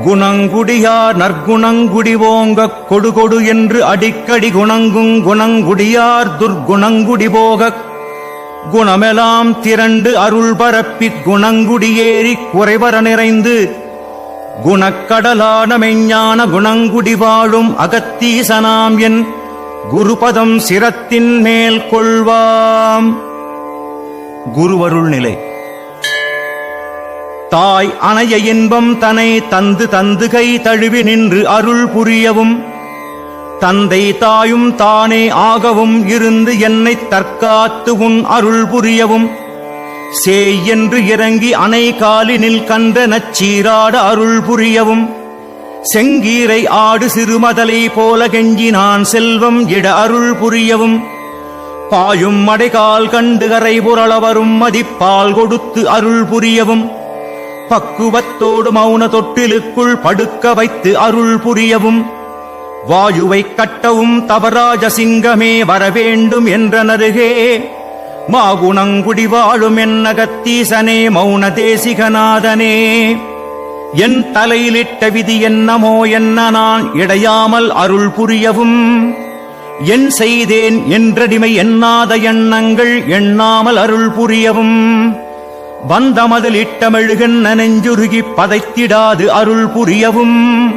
குணங்குடியார் நற்குணங்குடிபோங்கக் கொடுகொடு என்று அடிக்கடி குணங்குங் குணங்குடியார் துர்குணங்குடி போகக் குணமெலாம் திரண்டு அருள் பரப்பி குணங்குடியேறிக் குறைவர நிறைந்து. குணக்கடலான மெஞ்ஞான குணங்குடி வாழும் அகத்தீசனாம் என் குருபதம் சிரத்தின் மேல் கொள்வாம். குருவருள் நிலை. தாய் அணைய இன்பம் தனை தந்து தந்து கை தழுவி நின்று அருள் புரியவும். தந்தை தாயும் தானே ஆகவும் இருந்து என்னைத் தற்காத்து உன் அருள் புரியவும். சேய் என்று இறங்கி அணை காலினில் கண்ட நச்சீராட அருள் புரியவும். செங்கீரை ஆடு சிறுமதலை போல கெஞ்சி நான் செல்வம் இட அருள் புரியவும். பாயும் மடைகால் கண்டு கரை புரள வரும் மதிப்பால் கொடுத்து அருள் புரியவும். பக்குவத்தோடு மௌன தொட்டிலுக்குள் படுக்க வைத்து அருள் புரியவும் வாயுவைக் கட்டவும் தவராஜ சிங்கமே வரவேண்டும் என்ற நருகே மாகுணங்குடி வாழும் என்னகத்தீசனே மௌன தேசிகநாதனே. என் தலையிலிட்ட விதி என்னமோ என்ன நான் இடையாமல் அருள் புரியவும் என் செய்தேன் என்றடிமை எண்ணாத எண்ணங்கள் எண்ணாமல் அருள் புரியவும். வந்தமதில் இட்டமெழுகன் நெஞ்சுருகிப் பதைத்திடாது அருள் புரியவும்.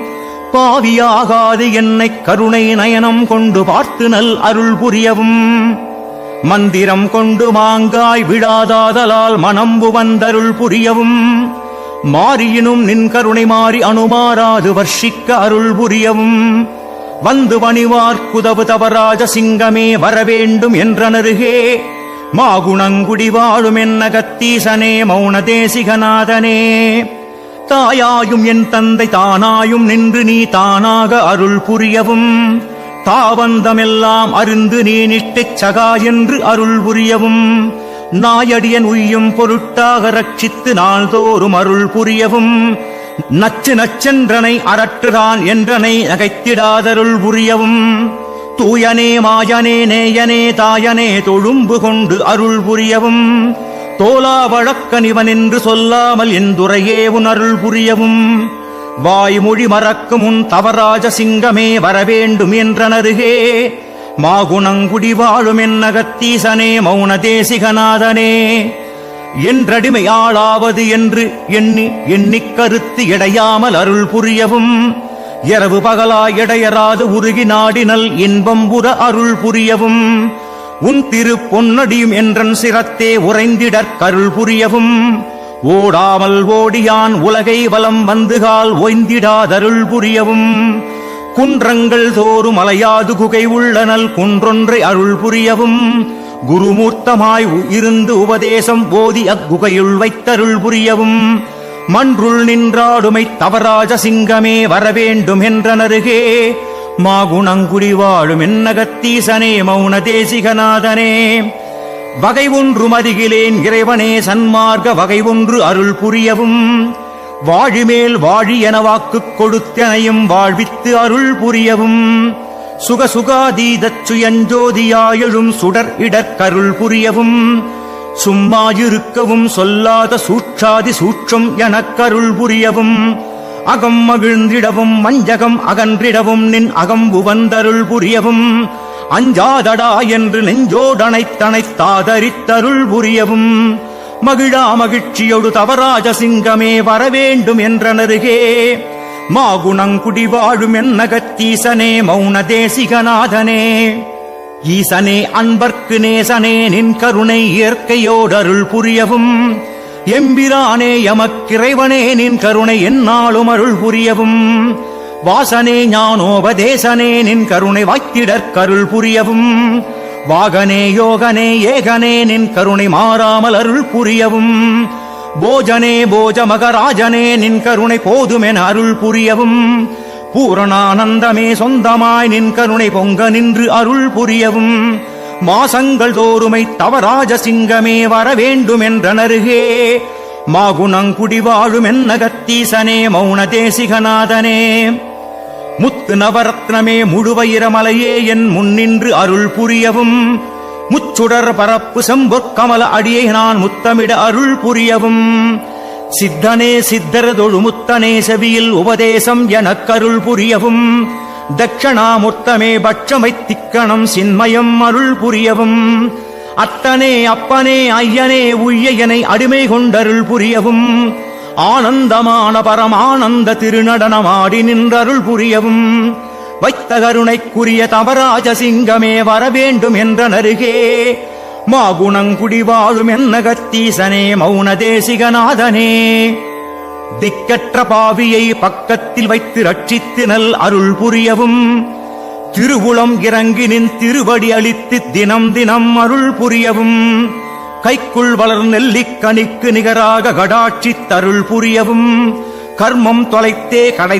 பாவியாகாது என்னை கருணை நயனம் கொண்டு பார்த்து நல் அருள் புரியவும். மந்திரம் கொண்டு மாங்காய் விழாதாதலால் மனம்பு வந்தருள் புரியவும். மாறியினும் நின் கருணை மாறி அணுமாறாது வர்ஷிக்க அருள் புரியவும். வந்து பணிவார்க்குதவு தவராஜ சிங்கமே வரவேண்டும் என்றனருகே. மாகுணங்குடி வாழும் என்னகத்தீசனே மௌன தேசிகநாதனே தாயாயும் என் தந்தை தானாயும் நின்று நீ தானாக அருள் புரியவும். தாவந்தமெல்லாம் அருந்து நீ நிட்டிச் சகா என்று அருள் புரியவும். நாயடியன் உய்யும் பொருட்டாக ரட்சித்து நாள்தோறும் அருள் புரியவும். நச்சு நச்சென்றனை அரற்றுதான் என்றனை நகைத்திடாதருள் புரியவும். தூயனே மாயனே நேயனே தாயனே தொழும்பு கொண்டு அருள் புரியவும். தோலா வழக்கனிவன் என்று சொல்லாமல் என் உன் அருள் புரியவும். வாய்மொழி மறக்கும் உன் தவராஜ சிங்கமே வரவேண்டும் என்றனருகே. மாகுணங்குடி வாழும் என்னகத்தீசனே மௌன தேசிகநாதனே. என்றடிமையாளாவது என்று எண்ணி எண்ணிக் கருத்து இடையாமல் அருள் புரியவும். இரவு பகலாய் இடையராது உருகி நாடினல் இன்பம் புற அருள் புரியவும். உன் திரு பொன்னடியும் என்றன் சிரத்தே உறைந்திடற் கருள் புரியவும். ஓடாமல் ஓடியான் உலகை வலம் வந்துகால் ஒய்ந்திடாதருள் புரியவும். குன்றங்கள் தோறும் அலையாது குகை உள்ளனல் குன்றொன்றை அருள் புரியவும். குருமூர்த்தமாய் இருந்து உபதேசம் போதி அக்குகையுள் வைத்தருள் புரியவும். மன்றுள் நின்றாடுமை தவராஜ சிங்கமே வரவேண்டும் என்றனருகே. மாகுணங்குடி வாழும் என்னகத்தீசனே மௌன தேசிகநாதனே வகை ஒன்று மதிகிலேன் இறைவனே சன்மார்க்க வகை ஒன்று அருள் புரியவும். வாழிமேல் வாழி என வாக்கு கொடுத்தனையும் வாழ்வித்து அருள் புரியவும். சுகசுகாதீதச்சுயஞ்சோதியாயழும் சுடர் இடற்கருள் புரியவும். சும்மா இருக்கவும் சொல்லாத சூட்சாதி சூட்சம் எனக்கருள் புரியவும். அகம் மகிழ்ந்திடவும் மஞ்சகம் அகன்றிடவும் நின் அகம்பு வந்தருள் புரியவும். அஞ்சாதடா என்று நெஞ்சோடனைத்தனைத்தாதரித்தருள் புரியவும். மகிழா மகிழ்ச்சியொடு தவராஜ சிங்கமே வரவேண்டும் என்றனருகே. மாகுணங்குடி வாழும் என்னகத்தீசனே மௌன தேசிகநாதனே. ஈசனே அன்பர்க்கு நேசனே நின் கருணை இயற்கையோடருள் புரியவும். எம்பிரானே எமக்கிறைவனே நின் கருணை என்னாலும் அருள் புரியவும். வாசனே ஞானோபதேசனே நின் கருணை வாய்த்திடற் புரியவும். வாகனே யோகனே ஏகனே நின் கருணை மாறாமல் அருள் புரியவும். போஜனே போஜ மகராஜனே நின் கருணை போதுமென அருள் புரியவும். பூரணானந்தமே சொந்தமாய் நின் கருணை பொங்க நின்று அருள் புரியவும். மாசங்கள் தோறுமை தவராஜ சிங்கமே வர வேண்டும் மாகுணங்குடி வாழும் என்னகத்தீசனே மௌன தேசிகநாதனே. முத்து நவரத்னமே முழுவயிரமலையே என் முன்னின்று அருள் புரியவும். முச்சுடர் பரப்பு செம்பொற்கமல அடியை நான் முத்தமிட அருள் புரியவும். சித்தனே சித்தரதொழு முத்தனே செவியில் உபதேசம் எனக்கருள் புரியவும். தட்சணாமுத்தமே பட்சமை திக்கணம் சின்மயம் அருள் புரியவும். அத்தனே அப்பனே ஐயனே உய்யனை அடிமை கொண்டருள் புரியவும். ஆனந்தமான பரமானந்த திருநடனமாடி நின்றருள் புரியவும். வைத்த கருணைக்குரிய தவராஜ சிங்கமே வரவேண்டும் என்ற நருகே மாகுணங்குடி வாழும் என்ன கத்தீசனே மௌன தேசிகநாதனே. திக்கற்ற பாவியை பக்கத்தில் வைத்து ரட்சித்தினல் அருள் புரியவும். திருவுளம் இறங்கினின் திருவடி அளித்து தினம் தினம் அருள் புரியவும். கைக்குள் வளர் நெல்லிக்கணிக்கு நிகராக கடாட்சித் தருள் புரியவும். கர்மம் தொலைத்தே கடை